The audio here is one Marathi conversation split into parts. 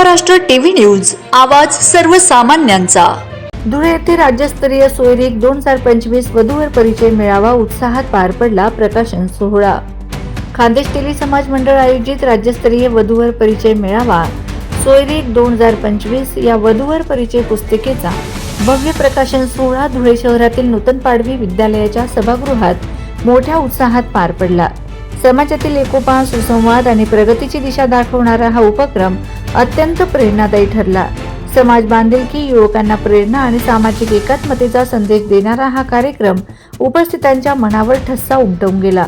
महाराष्ट्र टीव्ही न्यूज आवाज सर्वसामान्यांचा. धुळे येथे राज्यस्तरीय सोयरीक दोन हजार पंचवीस वधूवर परिचय मेळावा उत्साहात पार पडला प्रकाशन सोहळा. खानदेश टेली समाज मंडळ आयोजित राज्यस्तरीय वधूवर परिचय मेळावा सोयरीक दोन हजार पंचवीस या वधूवर परिचय पुस्तिकेचा भव्य प्रकाशन सोहळा धुळे शहरातील नूतन पाडवी विद्यालयाच्या सभागृहात मोठ्या उत्साहात पार पडला. समाजातील एकोपा सुसंवाद आणि प्रगतीची दिशा दाखवणारा हा उपक्रम अत्यंत प्रेरणादायी ठरला. समाज बांधिलकी युवकांना प्रेरणा आणि सामाजिक एकात्मतेचा संदेश देणारा हा कार्यक्रम उपस्थितांच्या मनावर ठस्सा उमटवून गेला.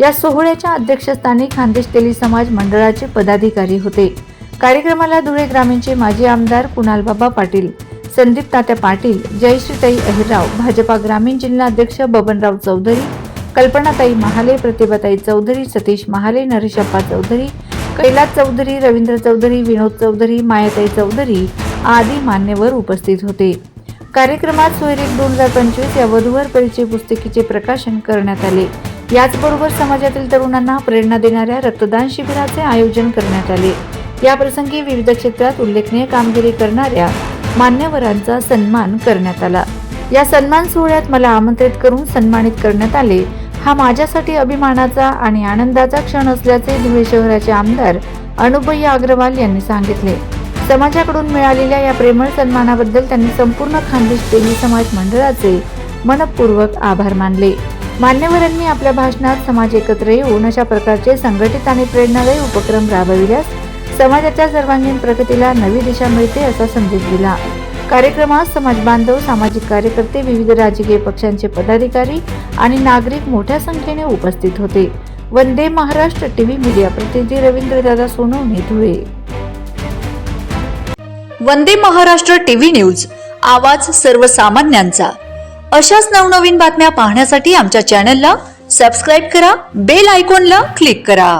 या सोहळ्याच्या अध्यक्षस्थानी खानदेश तेली समाज मंडळाचे पदाधिकारी होते. कार्यक्रमाला धुळे ग्रामीणचे माजी आमदार कुणालबाबा पाटील संदीप तात्या पाटील जयश्रीताई अहिरराव भाजपा ग्रामीण जिल्हा अध्यक्ष बबनराव चौधरी कल्पनाताई महाले प्रतिभाताई चौधरी सतीश महाले नरेशप्पा चौधरी कैलास चौधरी रवींद्र चौधरी विनोद चौधरी मायाताई चौधरी आदी मान्यवर उपस्थित होते. कार्यक्रमात सोयरीक दोन हजार पंचवीस या वधूवर परिचय पुस्तिकेचे प्रकाशन करण्यात आले. याचबरोबर समाजातील तरुणांना प्रेरणा देणाऱ्या रक्तदान शिबिराचे आयोजन करण्यात आले. याप्रसंगी विविध क्षेत्रात उल्लेखनीय कामगिरी करणाऱ्या मान्यवरांचा सन्मान करण्यात आला. या सन्मान सोहळ्यात मला आमंत्रित करून सन्मानित करण्यात आले. हा माझ्यासाठी अभिमानाचा आणि आनंदाचा क्षण असल्याचे धुळे शहराचे आमदार अनुपय्या अग्रवाल यांनी सांगितले. समाजाकडून मिळालेल्या या प्रेमळ सन्मानाबद्दल त्यांनी संपूर्ण खानदेश टेली समाज मंडळाचे मनपूर्वक आभार मानले. मान्यवरांनी आपल्या भाषणात समाज एकत्र येऊन अशा प्रकारचे संघटित आणि प्रेरणादायी उपक्रम राबविल्यास समाजाच्या सर्वांगीण प्रगतीला नवी दिशा मिळते असा संदेश दिला. कार्यक्रमात समाज बांधव सामाजिक कार्यकर्ते विविध राजकीय पक्षांचे पदाधिकारी आणि नागरिक मोठ्या संख्येने उपस्थित होते. वंदे महाराष्ट्र टीव्ही मीडिया प्रतिनिधी रवींद्रदादा सोनवणे धुळे वंदे महाराष्ट्र टीव्ही न्यूज आवाज सर्वसामान्यांचा. अशाच नवनवीन बातम्या पाहण्यासाठी आमच्या चॅनलला सबस्क्राईब करा बेल आयकॉनला क्लिक करा.